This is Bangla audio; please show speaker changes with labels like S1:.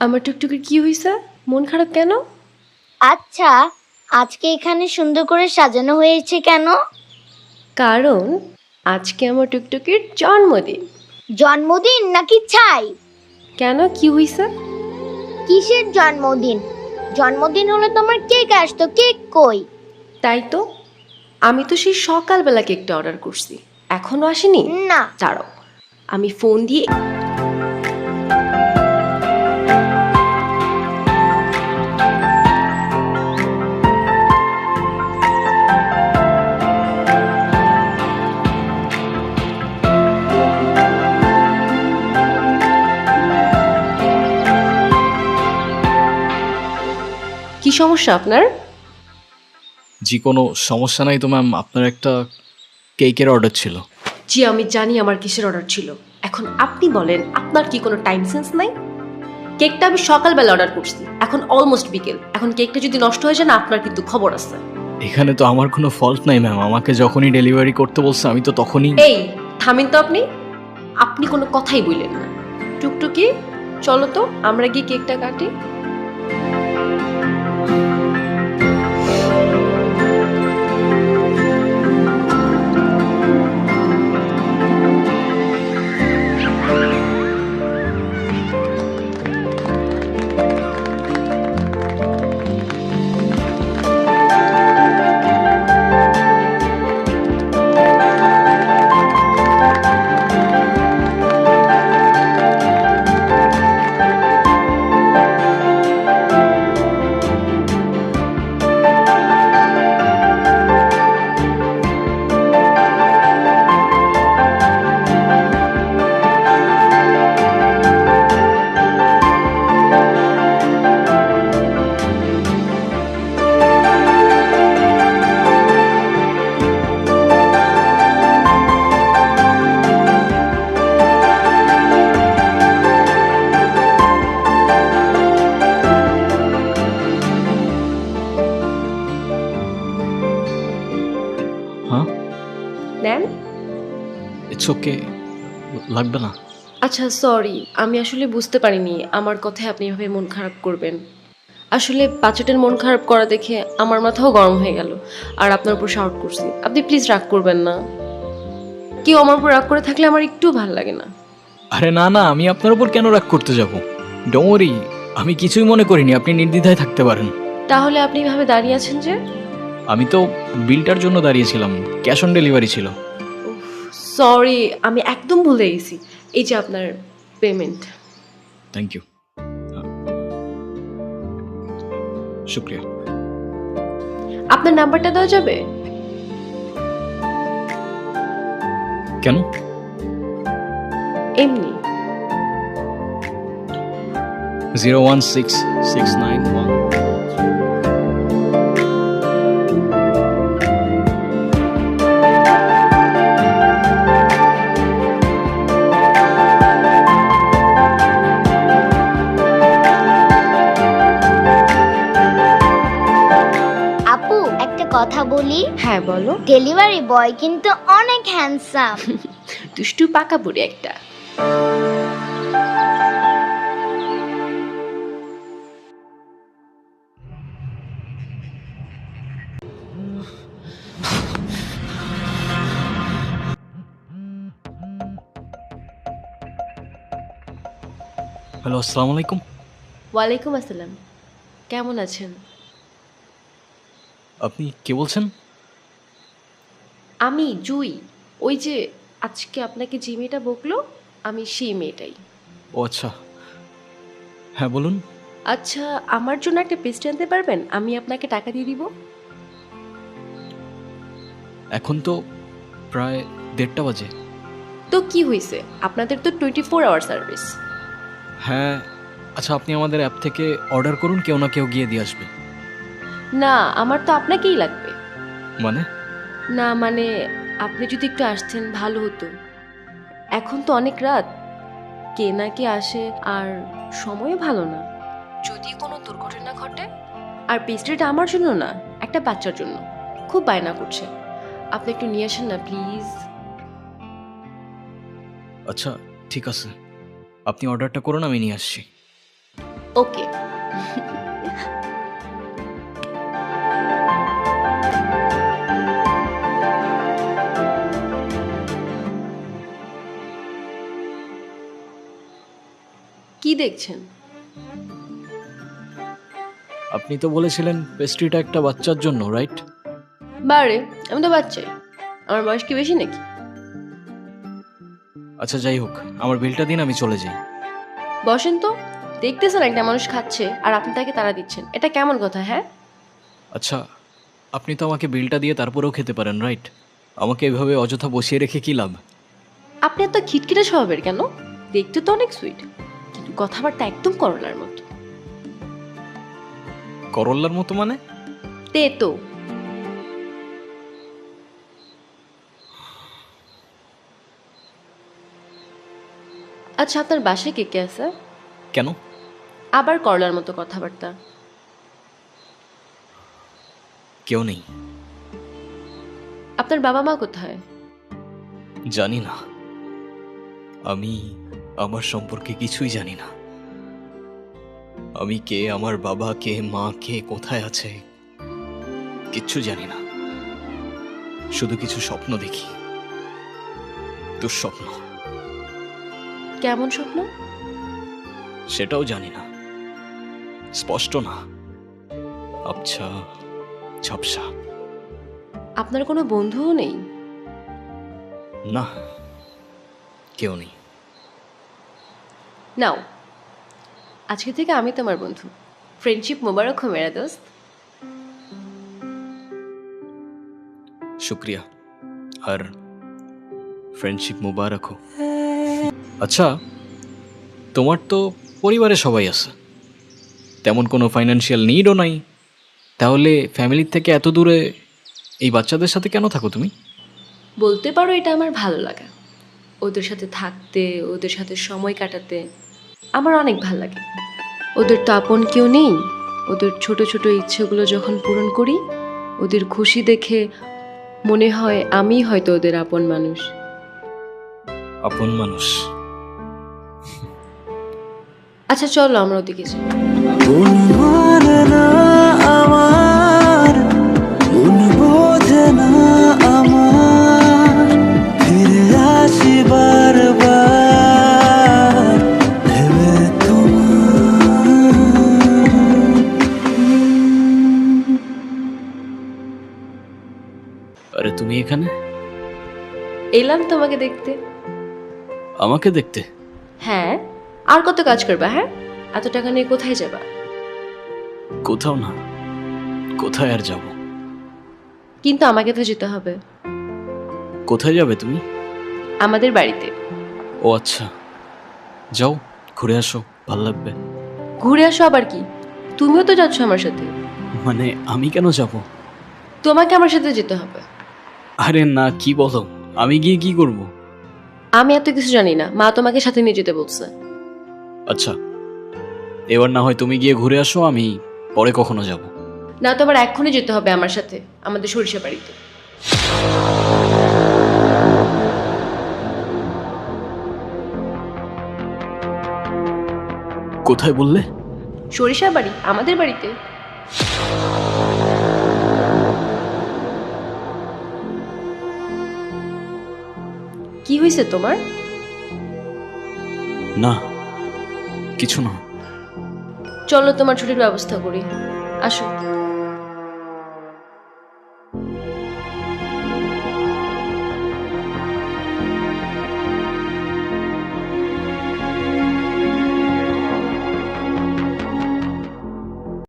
S1: আমার টুকটুকির কি হয়েছে মন খারাপ কেন?
S2: আচ্ছা আজকে এখানে সুন্দর করে সাজানো হয়েছে কেন?
S1: কারণ আজকে আমার টুকটুকির জন্মদিন।
S2: জন্মদিন নাকি ছাই?
S1: কেন? কি হয়েছে
S2: কিসের জন্মদিন? জন্মদিন হলে তোমার কেক আসতো কেক কই?
S1: তাই তো আমি তো সেই সকালবেলা কেকটা অর্ডার করছি। এখনও আসেনি?
S2: না।
S1: দাঁড়াও আমি ফোন দিয়ে সমস্যা আপনার?
S3: জি কোনো সমস্যা নাই তো ম্যাম। আপনার একটা কেকের অর্ডার ছিল।
S1: জি আমি জানি আমার কিসের অর্ডার ছিল। এখন আপনি বলেন আপনার কি কোনো টাইম সেন্স নাই? কেকটা আমি সকালবেলা অর্ডার করছি এখন অলমোস্ট বিকেল। এখন কেকটা যদি নষ্ট হয়ে যায় না আপনার কিন্তু খবর আছে।
S3: এখানে তো আমার কোনো ফল্ট নাই ম্যাম। আমাকে যখনই ডেলিভারি করতে বলছে আমি তো তখনই
S1: এই থামিন তো আপনি। আপনি কোনো কথাই বললেন না। টুকটুকি চলো তো আমরা গিয়ে কেকটা কাটি। নেন
S3: ইটস ওকে লাগবে না।
S1: আচ্ছা সরি আমি আসলে বুঝতে পারিনি। আমার কথায় আপনি এভাবে মন খারাপ করবেন। আসলে বাচ্চাটার মন খারাপ করা দেখে আমার মাথাও গরম হয়ে গেল। আর আপনার উপর শাউট করছি। আপনি প্লিজ রাগ করবেন না। কেউ আমার উপর রাগ করে থাকলে আমার একটু ভালো লাগে না।
S3: আরে না না আমি আপনার উপর কেন রাগ করতে যাব? ডোমরি আমি কিছুই মনে করিনি আপনি নির্দ্বিধায় থাকতে পারেন।
S1: তাহলে আপনি এভাবে দাঁড়িয়ে আছেন যে?
S3: আমি তো বিলটার জন্য দাঁড়িয়েছিলাম ক্যাশ অন ডেলিভারি ছিল।
S1: সরি আমি একদম ভুলে গেছি। এই যে আপনার পেমেন্ট।
S3: থ্যাংক ইউ শুক্রিয়া।
S1: আপনার নাম্বারটা দেওয়া যাবে?
S3: কেন?
S1: এমনি।
S3: Zero one six six nine one
S2: কথা বলি?
S1: হ্যাঁ বলো।
S2: ডেলিভারি বয় কিন্তু অনেক হ্যান্ডসাম
S1: দুষ্টু পাকা বুড়ি একটা।
S3: হ্যালো আসসালামু আলাইকুম।
S1: ওয়ালাইকুম আসসালাম। কেমন আছেন?
S3: আপনি কে বলছেন?
S1: আমি জুই। ওই যে আজকে আপনাকে যে মেয়েটা বকলো আমি সেই মেয়েটাই।
S3: ও আচ্ছা। হ্যাঁ বলুন।
S1: আচ্ছা আমার জন্য একটা পেস্ট আনতে পারবেন? আমি আপনাকে টাকা দিয়ে দিব।
S3: এখন তো প্রায় দেড়টা বাজে।
S1: তো কি হয়েছে? আপনাদের তো টোয়েন্টি ফোর আওয়ার সার্ভিস
S3: হ্যাঁ আচ্ছা আপনি আমাদের অ্যাপ থেকে অর্ডার করুন কেউ না কেউ গিয়ে দিয়ে আসবে।
S1: না আমার তো আপনাকেই লাগবে।
S3: মানে?
S1: না মানে আপনি যদি একটু আসতেন ভালো হতো। এখন তো অনেক রাত। কে না কে আসে আর সময়ও ভালো না। যদি কোনো দুর্ঘটনা ঘটে? আর পেস্ট্রিটা আমার জন্য না একটা বাচ্চার জন্য। খুব বায়না করছে। আপনি একটু নিয়ে আসেন না প্লিজ।
S3: আচ্ছা ঠিক আছে। আপনি অর্ডারটা করুন আমি নিয়ে আসছি।
S1: ওকে। দেখছেন?
S3: আপনি তো বলেছিলেন পেস্ট্রিটা একটা বাচ্চার জন্য রাইট?
S1: বারে আমি তো বাচ্চাই। আমার বয়স কি বেশি নাকি?
S3: আচ্ছা যাই হোক আমার বিলটা দিন আমি চলে যাই।
S1: বসেন তো দেখতেছেন একটা মানুষ খাচ্ছে আর আপনি তাকে তারা দিচ্ছেন। এটা কেমন কথা হ্যাঁ?
S3: আচ্ছা আপনি তো আমাকে বিলটা দিয়ে তারপরেও খেতে পারেন রাইট? আমাকে এভাবে অযথা বসিয়ে রেখে কি লাভ?
S1: আপনি এত খিটখিটে স্বভাবের কেন? দেখতে তো অনেক সুইট। কথাবার্তা একদম করলার মতো।
S3: করল্লার মতো মানে?
S1: তে তো। আচ্ছা আপনার বাসায় কে কে আছে?
S3: কেন?
S1: আবার করলার মতো কথাবার্তা।
S3: কেউ নেই।
S1: আপনার বাবা মা কোথায়?
S3: জানি না। আমি আমার সম্পর্কে কিছুই জানি না। আমি কে আমার বাবা কে মা কে কোথায় আছে কিচ্ছু জানি না। শুধু কিছু স্বপ্ন দেখি। দুঃস্বপ্ন।
S1: কেমন স্বপ্ন?
S3: সেটাও জানি না। স্পষ্ট না। আচ্ছা ঝাপসা।
S1: আপনার কোনো বন্ধুও নেই?
S3: না কেউ নেই।
S1: নাও। আজকে থেকে আমি তোমার বন্ধু। ফ্রেন্ডশিপ মোবারক হো মেরা দোস্ত।
S3: শুক্রিয়া। আর ফ্রেন্ডশিপ মুবারক হোক। আচ্ছা তোমার তো পরিবারে সবাই আছে। তেমন কোনো ফাইনান্সিয়াল নিডও নাই। তাহলে ফ্যামিলির থেকে এত দূরে এই বাচ্চাদের সাথে কেন থাকো তুমি?
S1: বলতে পারো এটা আমার ভালো লাগা। ওদের সাথে থাকতে ওদের সাথে সময় কাটাতে। আমার অনেক ভালো লাগে। ওদের তো আপন কেউ নেই। ওদের ছোট ছোট ইচ্ছেগুলো যখন পূরণ করি ওদের খুশি দেখে মনে হয় আমি হয়তো ওদের আপন মানুষ।
S3: আপন মানুষ।
S1: আচ্ছা চলো আমরা ওদিকে যাই।
S3: তুমি এখানে?
S1: এলাম তোমাকে দেখতে।
S3: আমাকে দেখতে?
S1: হ্যাঁ আর কত কাজ করবা হ্যাঁ? এত টাকা নিয়ে কোথায় যাবা?
S3: কোথাও না কোথায় আর যাব?
S1: কিন্তু আমাকে তো যেতে হবে।
S3: কোথায় যাবে তুমি?
S1: আমাদের বাড়িতে।
S3: ও আচ্ছা যাও ঘুরে আসো ভালো লাগবে।
S1: ঘুরে আসো আবার কি? তুমিও তো যাচ্ছ আমার সাথে।
S3: মানে আমি কেন যাব?
S1: তোমাকে আমার সাথে যেতে হবে।
S3: আরে না কি বলো? আমি গিয়ে কি করব?
S1: আমি এত কিছু জানি না। মা তোমাকে সাথে নিয়ে যেতে বলছে।
S3: আচ্ছা। এবার না হয় তুমি গিয়ে ঘুরে আসো আমি পরে কখনো যাব।
S1: না তো আবার এক্ষুনি যেতে হবে আমার সাথে আমাদের সরিষা বাড়িতে।
S3: কোথায় বললে?
S1: সরিষা বাড়ি আমাদের বাড়িতে। হয়েছে তোমার?
S3: না কিছু না।
S1: চলো তোমার ছুটির ব্যবস্থা করি। আসো।